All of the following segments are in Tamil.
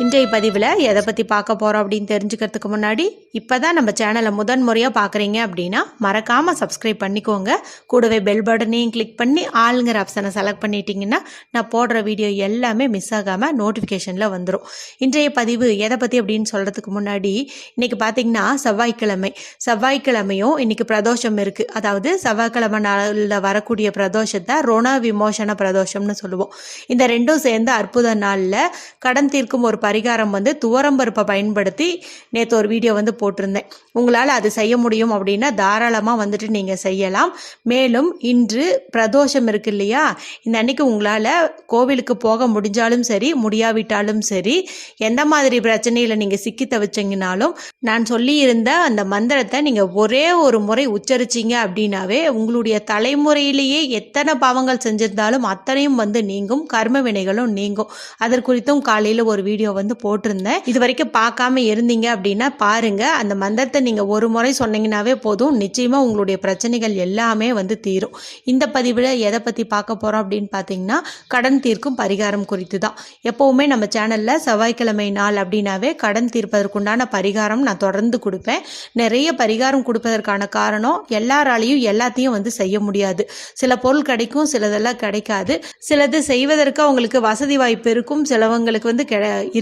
இன்றைய பதிவில் எதை பற்றி பார்க்க போகிறோம் அப்படின்னு தெரிஞ்சுக்கிறதுக்கு முன்னாடி இப்போ தான் நம்ம சேனலை முதன் முறையாக பார்க்குறீங்க அப்படின்னா மறக்காமல் சப்ஸ்கிரைப் பண்ணிக்கோங்க. கூடவே பெல் பட்டனையும் கிளிக் பண்ணி ஆளுங்கிற ஆப்ஷனை செலக்ட் பண்ணிட்டீங்கன்னா நான் போடுற வீடியோ எல்லாமே மிஸ் ஆகாமல் நோட்டிஃபிகேஷனில் வந்துடும் இன்றைய பதிவு எதை பற்றி அப்படின்னு சொல்கிறதுக்கு முன்னாடி இன்றைக்கி பார்த்தீங்கன்னா செவ்வாய்க்கிழமை. செவ்வாய்க்கிழமையும் இன்றைக்கி பிரதோஷம் இருக்குது அதாவது செவ்வாய்க்கிழமை நாளில் வரக்கூடிய பிரதோஷத்தை ரோண விமோசன பிரதோஷம்னு சொல்லுவோம். இந்த ரெண்டும் சேர்ந்து அற்புத நாளில் கடன் தீர்க்கும் ஒரு பரிகாரம் வந்து துவரம்பருப்பை பயன்படுத்தி நேற்று ஒரு வீடியோ வந்து போட்டிருந்தேன். உங்களால் அது செய்ய முடியும் அப்படின்னா தாராளமாக வந்துட்டு நீங்கள் செய்யலாம். மேலும் இன்று பிரதோஷம் இருக்கு இல்லையா? இந்த அன்னைக்கு உங்களால் கோவிலுக்கு போக முடிஞ்சாலும் சரி முடியாவிட்டாலும் சரி எந்த மாதிரி பிரச்சனையில் நீங்கள் சிக்கி தவிச்சிங்கனாலும் நான் சொல்லியிருந்த அந்த மந்திரத்தை நீங்கள் ஒரே ஒரு முறை உச்சரிச்சிங்க அப்படின்னாவே உங்களுடைய தலைமுறையிலேயே எத்தனை பாவங்கள் செஞ்சிருந்தாலும் அத்தனையும் வந்து நீங்கும் கர்ம வினைகளும் நீங்கும். அதற்குறித்தும் காலையில் ஒரு வீடியோ வந்து போட்டிருந்தேன். இது வரைக்கும் பார்க்காம இருந்தீங்க அப்படின்னா பாருங்க. அந்த மந்திரத்தை நீங்கள் ஒரு முறை சொன்னீங்கன்னாவே போதும். நிச்சயமாக உங்களுடைய பிரச்சனைகள் எல்லாமே வந்து தீரும். இந்த பதிவில் எதை பற்றி பார்க்க போகிறோம் அப்படின்னு பார்த்தீங்கன்னா கடன் தீர்க்கும் பரிகாரம் குறித்து தான் எப்போவுமே நம்ம சேனலில் செவ்வாய்க்கிழமை நாள் அப்படின்னாவே கடன் தீர்ப்பதற்குண்டான பரிகாரம் நான் தொடர்ந்து கொடுப்பேன். நிறைய பரிகாரம் கொடுப்பதற்கான காரணம் எல்லாராலையும் எல்லாத்தையும் வந்து செய்ய முடியாது. சில பொருள் கிடைக்கும் சிலதெல்லாம் கிடைக்காது. சிலது செய்வதற்கு அவங்களுக்கு வசதி வாய்ப்பு இருக்கும். சிலவங்களுக்கு வந்து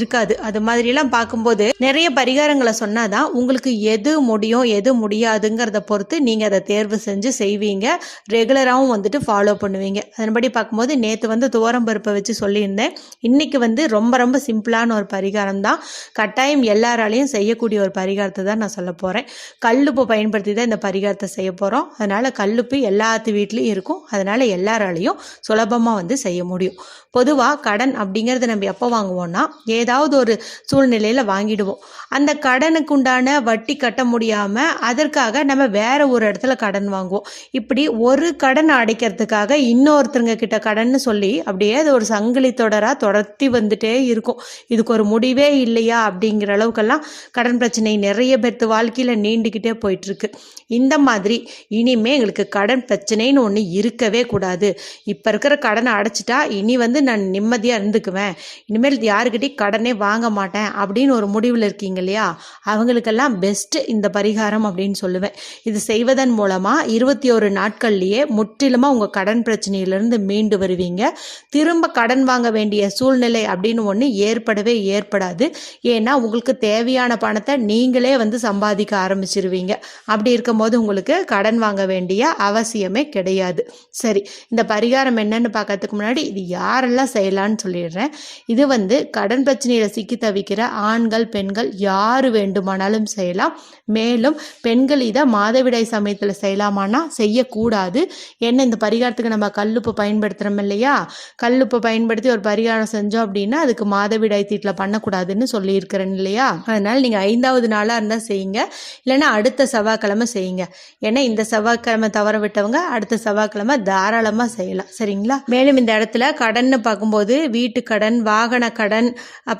இருக்காது. அது மாதிரிலாம் பார்க்கும்போது நிறைய பரிகாரங்களை சொன்னாதான் உங்களுக்கு எது முடியும் எது முடியாதுங்கிறத பொறுத்து நீங்கள் அதை தேர்வு செஞ்சு செய்வீங்க. ரெகுலராகவும் வந்துட்டு ஃபாலோ பண்ணுவீங்க. அதன்படி பார்க்கும்போது நேற்று வந்து துவரம் பருப்பை வச்சு சொல்லியிருந்தேன். இன்னைக்கு வந்து ரொம்ப ரொம்ப சிம்பிளான ஒரு பரிகாரம் தான் கட்டாயம் எல்லாராலையும் செய்யக்கூடிய ஒரு பரிகாரத்தை தான் நான் சொல்ல போகிறேன் கல்லுப்பு பயன்படுத்தி தான் இந்த பரிகாரத்தை செய்ய போகிறோம் அதனால் கல்லுப்பு எல்லாத்து வீட்லேயும் இருக்கும். அதனால் எல்லாராலையும் சுலபமாக வந்து செய்ய முடியும். பொதுவாக கடன் அப்படிங்கிறத நம்ம எப்போ வாங்குவோம்னா ஏதாவது ஏதாவது ஒரு சூழ்நிலையில் வாங்கிடுவோம். அந்த கடனுக்கு உண்டான வட்டி கட்ட முடியாமல் அதற்காக நம்ம வேற ஒரு இடத்துல கடன் வாங்குவோம். இப்படி ஒரு கடன் அடைக்கிறதுக்காக இன்னொருத்தருங்க கிட்ட கடன் சொல்லி அப்படியே அது ஒரு சங்கிலி தொடராக தொடர்த்தி வந்துட்டே இருக்கும். இதுக்கு ஒரு முடிவே இல்லையா அப்படிங்கிற அளவுக்கெல்லாம் கடன் பிரச்சனை நிறைய பேர்த்து வாழ்க்கையில் நீண்டுக்கிட்டே போயிட்டுருக்கு. இந்த மாதிரி இனிமே எங்களுக்கு கடன் பிரச்சனைன்னு ஒன்று இருக்கவே கூடாது. இப்போ இருக்கிற கடனை அடைச்சிட்டா இனி வந்து நான் நிம்மதியாக இருந்துக்குவேன். இனிமேல் யாருக்கிட்டையும் கடன் வாங்க மாட்டேன் அப்படின்னு ஒரு முடிவில் இருக்கீங்க இல்லையா? அவங்களுக்கெல்லாம் பெஸ்ட்டு இந்த பரிகாரம் அப்படின்னு சொல்லுவேன். இது செய்வதன் மூலமாக இருபத்தி ஒரு நாட்கள்லேயே முற்றிலுமாக உங்கள் கடன் பிரச்சனையிலேருந்து மீண்டு வருவீங்க. திரும்ப கடன் வாங்க வேண்டிய சூழ்நிலை அப்படின்னு ஒன்று ஏற்படவே ஏற்படாது. ஏன்னா உங்களுக்கு தேவையான பணத்தை நீங்களே வந்து சம்பாதிக்க ஆரம்பிச்சிருவீங்க. அப்படி இருக்கும்போது உங்களுக்கு கடன் வாங்க வேண்டிய அவசியமே கிடையாது. சரி இந்த பரிகாரம் என்னன்னு பார்க்கறதுக்கு முன்னாடி இது யாரெல்லாம் செய்யலாம்னு சொல்லிடுறேன். இது வந்து கடன் பிரச்சனை பிரச்சனையில் சிக்கி தவிக்கிற ஆண்கள் பெண்கள் யார் வேண்டுமானாலும் செய்யலாம். மேலும் பெண்கள் இதை மாதவிடாய் சமயத்தில் செய்யலாமான்னா செய்யக்கூடாது. ஏன்னா இந்த பரிகாரத்துக்கு நம்ம கல்லுப்பு பயன்படுத்துகிறோம் இல்லையா? கல்லுப்பு பயன்படுத்தி ஒரு பரிகாரம் செஞ்சோம் அப்படின்னா அதுக்கு மாதவிடாய் தீட்டில் பண்ணக்கூடாதுன்னு சொல்லியிருக்கிறேன் இல்லையா? அதனால் நீங்கள் ஐந்தாவது நாளாக இருந்தால் செய்யுங்க. இல்லைன்னா அடுத்த செவ்வாய்க்கிழமை செய்யுங்க. ஏன்னா இந்த செவ்வாய்க்கிழமை தவற விட்டவங்க அடுத்த செவ்வாய்க்கிழமை தாராளமாக செய்யலாம். சரிங்களா? மேலும் இந்த இடத்துல கடன்னு பார்க்கும்போது வீட்டு கடன் வாகன கடன்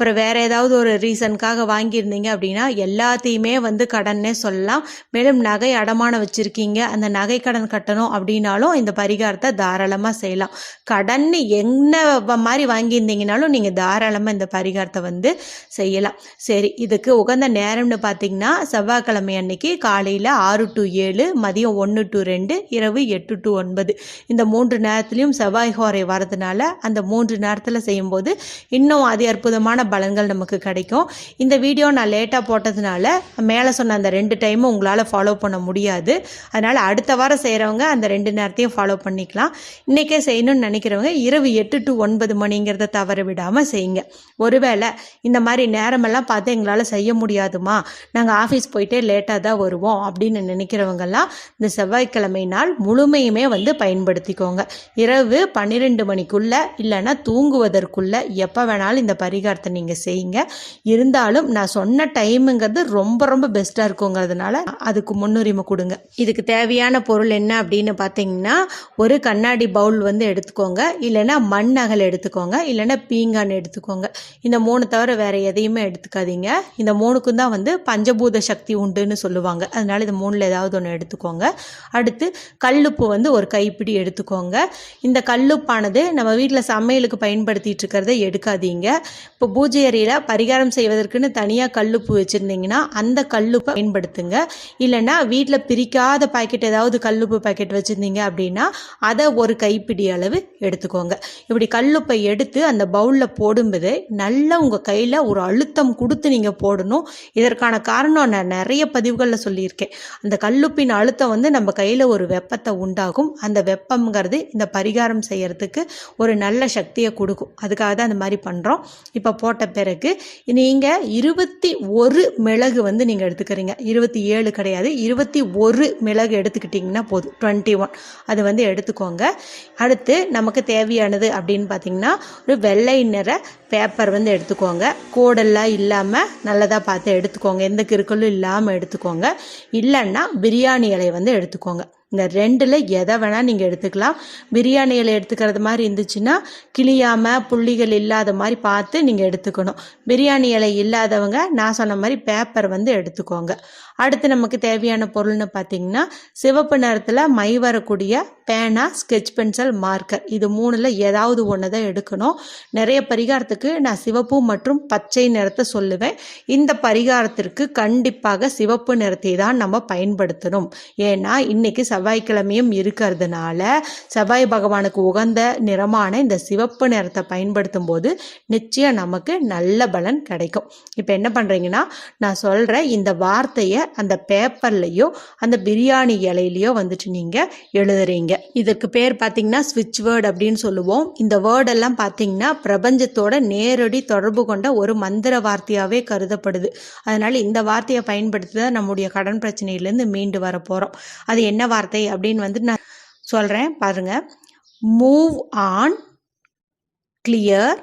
அப்புறம் வேற ஏதாவது ஒரு ரீசனுக்காக வாங்கியிருந்தீங்க அப்படின்னா எல்லாத்தையுமே வந்து கடன்னே சொல்லலாம். மேலும் நகை அடமானம் வச்சுருக்கீங்க. அந்த நகை கடன் கட்டணும் அப்படின்னாலும் இந்த பரிகாரத்தை தாராளமாக செய்யலாம். கடன் என்ன மாதிரி வாங்கியிருந்தீங்கனாலும் நீங்கள் தாராளமாக இந்த பரிகாரத்தை வந்து செய்யலாம். சரி இதுக்கு உகந்த நேரம்னு பார்த்தீங்கன்னா செவ்வாய்க்கிழமை அன்னைக்கு காலையில் ஆறு டு ஏழு மதியம் ஒன்று டு ரெண்டு இரவு எட்டு டு ஒன்பது. இந்த மூன்று நேரத்துலையும் செவ்வாய் ஹோரை வரதுனால அந்த மூன்று நேரத்தில் செய்யும்போது இன்னும் அதி அற்புதமான பலன்கள் நமக்கு கிடைக்கும். இந்த வீடியோ நான் லேட்டாக போட்டதுனால மேலே சொன்ன அந்த ரெண்டு டைமும் உங்களால் ஃபாலோ பண்ண முடியாது. அதனால் அடுத்த வாரம் செய்கிறவங்க அந்த ரெண்டு நேரத்தையும் ஃபாலோ பண்ணிக்கலாம். இன்றைக்கே செய்யணும்னு நினைக்கிறவங்க இரவு எட்டு டு ஒன்பது மணிங்கிறத தவற விடாமல் செய்யுங்க. ஒருவேளை இந்த மாதிரி நேரமெல்லாம் பார்த்து எங்களால் செய்ய முடியாதுமா? நாங்கள் ஆஃபீஸ் போயிட்டே லேட்டாக தான் வருவோம் அப்படின்னு நினைக்கிறவங்கெல்லாம் இந்த செவ்வாய்க்கிழமை நாள் முழுமையுமே வந்து பயன்படுத்திக்கோங்க. இரவு பன்னிரெண்டு மணிக்குள்ளே இல்லைன்னா தூங்குவதற்குள்ளே எப்போ வேணாலும் இந்த பரிகாரத்தை பரிகாரத்தை நீங்கள் செய்யுங்க. இருந்தாலும் நான் சொன்ன டைமுங்கிறது ரொம்ப ரொம்ப பெஸ்ட்டாக இருக்குங்கிறதுனால அதுக்கு முன்னுரிமை கொடுங்க. இதுக்கு தேவையான பொருள் என்ன அப்படின்னு பார்த்தீங்கன்னா ஒரு கண்ணாடி பவுல் வந்து எடுத்துக்கோங்க. இல்லைன்னா மண் அகல் எடுத்துக்கோங்க. இல்லைன்னா பீங்கான் எடுத்துக்கோங்க. இந்த மூணு தவிர வேறு எதையுமே எடுத்துக்காதீங்க. இந்த மூணுக்கும் தான் வந்து பஞ்சபூத சக்தி உண்டுன்னு சொல்லுவாங்க. அதனால இந்த மூணில் ஏதாவது ஒன்று எடுத்துக்கோங்க. அடுத்து கல்லுப்பு வந்து ஒரு கைப்பிடி எடுத்துக்கோங்க. இந்த கல்லுப்பானது நம்ம வீட்டில் சமையலுக்கு பயன்படுத்திட்டு இருக்கிறத எடுக்காதீங்க. இப்போ பூஜை அறையில் பரிகாரம் செய்வதற்குன்னு தனியாக கல்லுப்பு வச்சுருந்தீங்கன்னா அந்த கல்லுப்பை பயன்படுத்துங்க. இல்லைன்னா வீட்டில் பிரிக்காத பாக்கெட் ஏதாவது கல்லுப்பு பாக்கெட் வச்சுருந்தீங்க அப்படின்னா அதை ஒரு கைப்பிடி அளவு எடுத்துக்கோங்க. இப்படி கல்லுப்பை எடுத்து அந்த பவுலில் போடும்போது நல்லா உங்கள் கையில் ஒரு அழுத்தம் கொடுத்து நீங்கள் போடணும். இதற்கான காரணம் நான் நிறைய பதிவுகளில் சொல்லியிருக்கேன். அந்த கல்லுப்பின் அழுத்தம் வந்து நம்ம கையில் ஒரு வெப்பத்தை உண்டாகும் அந்த வெப்பம்ங்கிறது இந்த பரிகாரம் செய்கிறதுக்கு ஒரு நல்ல சக்தியை கொடுக்கும். அதுக்காக தான் அந்த மாதிரி பண்ணுறோம் இப்போ போட்ட பிறகு நீங்கள் இருபத்தி ஒரு மிளகு வந்து நீங்கள் எடுத்துக்கிறீங்க. இருபத்தி ஏழு கிடையாது. இருபத்தி ஒரு மிளகு எடுத்துக்கிட்டிங்கன்னா போதும். டுவெண்ட்டி ஒன் அது வந்து எடுத்துக்கோங்க. அடுத்து நமக்கு தேவையானது அப்படின்னு பார்த்தீங்கன்னா ஒரு வெள்ளை நிற பேப்பர் வந்து எடுத்துக்கோங்க. கோடெல்லாம் இல்லாமல் நல்லதாக பார்த்து எடுத்துக்கோங்க. எந்த கிருக்கலும் இல்லாமல் எடுத்துக்கோங்க. இல்லைன்னா பிரியாணி இலையை வந்து எடுத்துக்கோங்க. இந்த ரெண்டில் எதை வேணால் நீங்கள் எடுத்துக்கலாம். பிரியாணி இலை எடுத்துக்கிறது மாதிரி இருந்துச்சுன்னா கிளியாமல் புள்ளிகள் இல்லாத மாதிரி பார்த்து நீங்கள் எடுத்துக்கணும். பிரியாணி இலை இல்லாதவங்க நான் சொன்ன மாதிரி பேப்பர் வந்து எடுத்துக்கோங்க. அடுத்து நமக்கு தேவையான பொருள்னு பார்த்தீங்கன்னா சிவப்பு நிறத்தில் மை வரக்கூடிய பேனா ஸ்கெட்ச் பென்சில் மார்க்கர் இது மூணில் ஏதாவது ஒன்று தான் எடுக்கணும். நிறைய பரிகாரத்துக்கு நான் சிவப்பு மற்றும் பச்சை நிறத்தை சொல்லுவேன். இந்த பரிகாரத்திற்கு கண்டிப்பாக சிவப்பு நிறத்தை தான் நம்ம பயன்படுத்தணும். ஏன்னா இன்னைக்கு செவ்வாய்க்கிழமையும் இருக்கிறதுனால செவ்வாய் பகவானுக்கு உகந்த நிறமான இந்த சிவப்பு நிறத்தை பயன்படுத்தும் போது நிச்சயம் நமக்கு நல்ல பலன் கிடைக்கும். இப்போ என்ன பண்ணுறீங்கன்னா நான் சொல்கிற இந்த வார்த்தையை அந்த பேப்பர்லேயோ அந்த பிரியாணி இலையிலையோ வந்துட்டு நீங்கள் எழுதுறீங்க. இதற்கு பேர் பார்த்தீங்கன்னா ஸ்விட்ச் வேர்டு அப்படின்னு சொல்லுவோம். இந்த வேர்டெல்லாம் பார்த்தீங்கன்னா பிரபஞ்சத்தோட நேரடி தொடர்பு கொண்ட ஒரு மந்திர வார்த்தையாகவே கருதப்படுது. அதனால் இந்த வார்த்தையை பயன்படுத்தி தான் நம்முடைய கடன் பிரச்சனையிலேருந்து மீண்டு வர போகிறோம் அது என்ன வார்த்தை அப்படின்னு வந்து நான் சொல்கிறேன் பாருங்கள் move on clear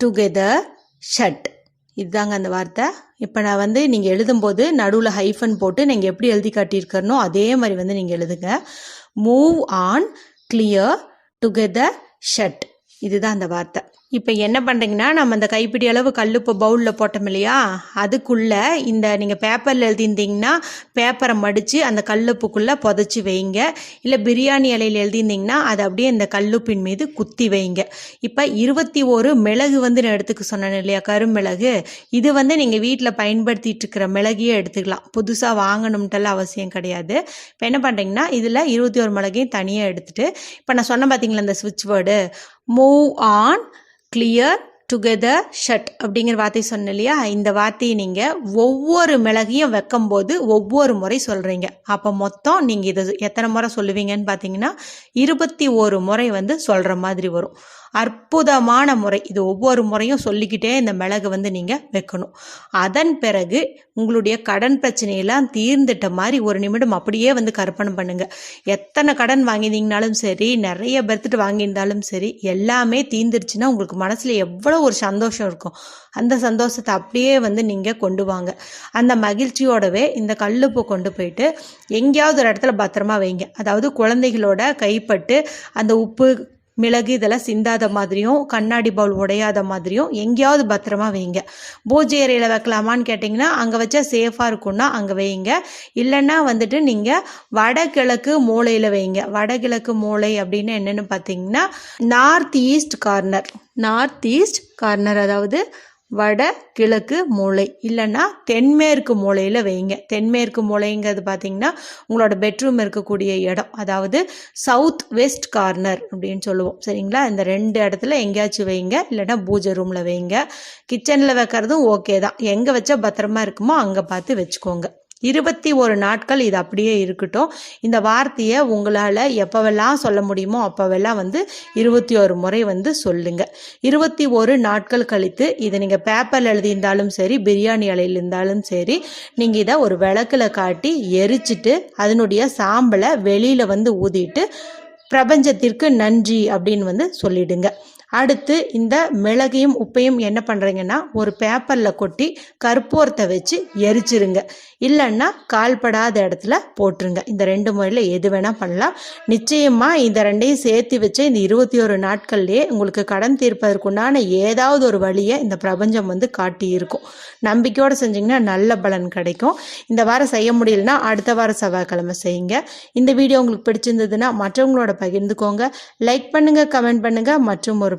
together shut இதுதாங்க அந்த வார்த்தை. இப்போ நான் வந்து நீங்கள் எழுதும்போது நடுவில் ஹைஃபன் போட்டு நீங்கள் எப்படி எழுதி காட்டியிருக்கிறனோ அதே மாதிரி வந்து நீங்கள் எழுதுங்க. Move on clear together shut இதுதான் அந்த வார்த்தை. இப்போ என்ன பண்ணுறீங்கன்னா நம்ம அந்த கைப்பிடி அளவு கல் இப்போ பவுலில் போட்டோம் இல்லையா? அதுக்குள்ளே இந்த நீங்கள் பேப்பரில் எழுதியிருந்தீங்கன்னா பேப்பரை மடித்து அந்த கல்லுப்புக்குள்ளே புதைச்சி வைங்க. இல்லை பிரியாணி இலையில் எழுதியிருந்தீங்கன்னா அதை அப்படியே இந்த கல்லுப்பின் மீது குத்தி வைங்க. இப்போ இருபத்தி ஒரு மிளகு வந்து நான் எடுத்துக்க சொன்னேன் இல்லையா? கருமிளகு. இது வந்து நீங்கள் வீட்டில் பயன்படுத்திட்டு இருக்கிற மிளகையே எடுத்துக்கலாம். புதுசாக வாங்கணும்ட்டெல்லாம் அவசியம் கிடையாது. இப்போ என்ன பண்ணுறீங்கன்னா இதில் இருபத்தி ஒரு மிளகையும் தனியாக எடுத்துகிட்டு இப்போ நான் சொன்ன பார்த்தீங்களா இந்த சுவிட்ச் word move on clear together shut அப்படிங்கிற வார்த்தை சொன்னேன் இல்லையா? இந்த வார்த்தையை நீங்கள் ஒவ்வொரு மிளகையும் வைக்கும்போது ஒவ்வொரு முறை சொல்கிறீங்க அப்போ மொத்தம் நீங்கள் இதை எத்தனை முறை சொல்லுவீங்கன்னு பார்த்தீங்கன்னா இருபத்தி ஒரு முறை வந்து சொல்கிற மாதிரி வரும். அற்புதமான முறை. இது ஒவ்வொரு முறையும் சொல்லிக்கிட்டே இந்த மிளகு வந்து நீங்கள் வைக்கணும். அதன் பிறகு உங்களுடைய கடன் பிரச்சனையெல்லாம் தீர்ந்துட்ட மாதிரி ஒரு நிமிடம் அப்படியே வந்து கற்பனை பண்ணுங்க. எத்தனை கடன் வாங்கியிருந்தீங்கனாலும் சரி நிறைய பேர்த்துட்டு வாங்கியிருந்தாலும் சரி எல்லாமே தீர்ந்துருச்சுன்னா உங்களுக்கு மனசில் எவ்வளோ ஒரு சந்தோஷம் இருக்கும். அந்த சந்தோஷத்தை அப்படியே வந்து நீங்கள் கொண்டு வாங்க. அந்த மகிழ்ச்சியோடவே இந்த கல்லுப்பு கொண்டு போயிட்டு எங்கேயாவது ஒரு இடத்துல பத்திரமா வைங்க. அதாவது குழந்தைகளோட கைப்பட்டு அந்த உப்பு மிளகு இதெல்லாம் சிந்தாத மாதிரியும் கண்ணாடி பவுல் உடையாத மாதிரியும் எங்கேயாவது பத்திரமா வைங்க. பூஜை அறையில் வைக்கலாமான்னு கேட்டிங்கன்னா அங்கே வச்சா சேஃபாக இருக்கும்னா அங்கே வைங்க. இல்லைன்னா வந்துட்டு நீங்கள் வடகிழக்கு மூலையில் வைங்க. வடகிழக்கு மூலை அப்படின்னு என்னென்னு பார்த்தீங்கன்னா north east corner north east corner அதாவது வட கிழக்கு மூலை. இல்லைன்னா தென்மேற்கு மூலையில் வைங்க. தென்மேற்கு மூலைங்கிறது பார்த்தீங்கன்னா உங்களோட பெட்ரூம் இருக்கக்கூடிய இடம். அதாவது சவுத் வெஸ்ட் கார்னர் அப்படின்னு சொல்லுவோம். சரிங்களா? இந்த ரெண்டு இடத்துல எங்கேயாச்சும் வைங்க. இல்லைன்னா பூஜை ரூமில் வைங்க. கிச்சனில் வைக்கிறதும் ஓகே தான். எங்கே வச்சா பத்திரமா இருக்குமோ அங்கே பார்த்து வச்சுக்கோங்க. இருபத்தி ஒரு நாட்கள் இது அப்படியே இருக்கட்டும். இந்த வார்த்தையை உங்களால் எப்போவெல்லாம் சொல்ல முடியுமோ அப்போவெல்லாம் வந்து இருபத்தி ஒரு முறை வந்து சொல்லுங்க. இருபத்தி ஒரு நாட்கள் கழித்து இதை நீங்கள் பேப்பரில் எழுதியிருந்தாலும் சரி பிரியாணி இலையில் இருந்தாலும் சரி நீங்கள் இதை ஒரு விளக்கில் காட்டி எரிச்சிட்டு அதனுடைய சாம்பலை வெளியில் வந்து ஊதிட்டு பிரபஞ்சத்திற்கு நன்றி அப்படின்னு வந்து சொல்லிடுங்க. அடுத்து இந்த மிளகையும் உப்பையும் என்ன பண்ணுறீங்கன்னா ஒரு பேப்பரில் கொட்டி கற்பூரத்தை வச்சு எரிச்சிருங்க. இல்லைன்னா கால்படாத இடத்துல போட்டுருங்க. இந்த ரெண்டு முறையில் எது வேணால் பண்ணலாம். நிச்சயமாக இந்த ரெண்டையும் சேர்த்து வச்சு இந்த இருபத்தி ஒரு நாட்கள்லேயே உங்களுக்கு கடன் தீர்ப்பதற்குண்டான ஏதாவது ஒரு வழியை இந்த பிரபஞ்சம் வந்து காட்டியிருக்கும். நம்பிக்கையோடு செஞ்சிங்கன்னா நல்ல பலன் கிடைக்கும். இந்த வாரம் செய்ய முடியலன்னா அடுத்த வாரம் செவ்வாய்க்கிழமை செய்யுங்க. இந்த வீடியோ உங்களுக்கு பிடிச்சிருந்ததுன்னா மற்றவங்களோட பகிர்ந்துக்கோங்க. லைக் பண்ணுங்கள் கமெண்ட் பண்ணுங்கள் மற்றும் ஒரு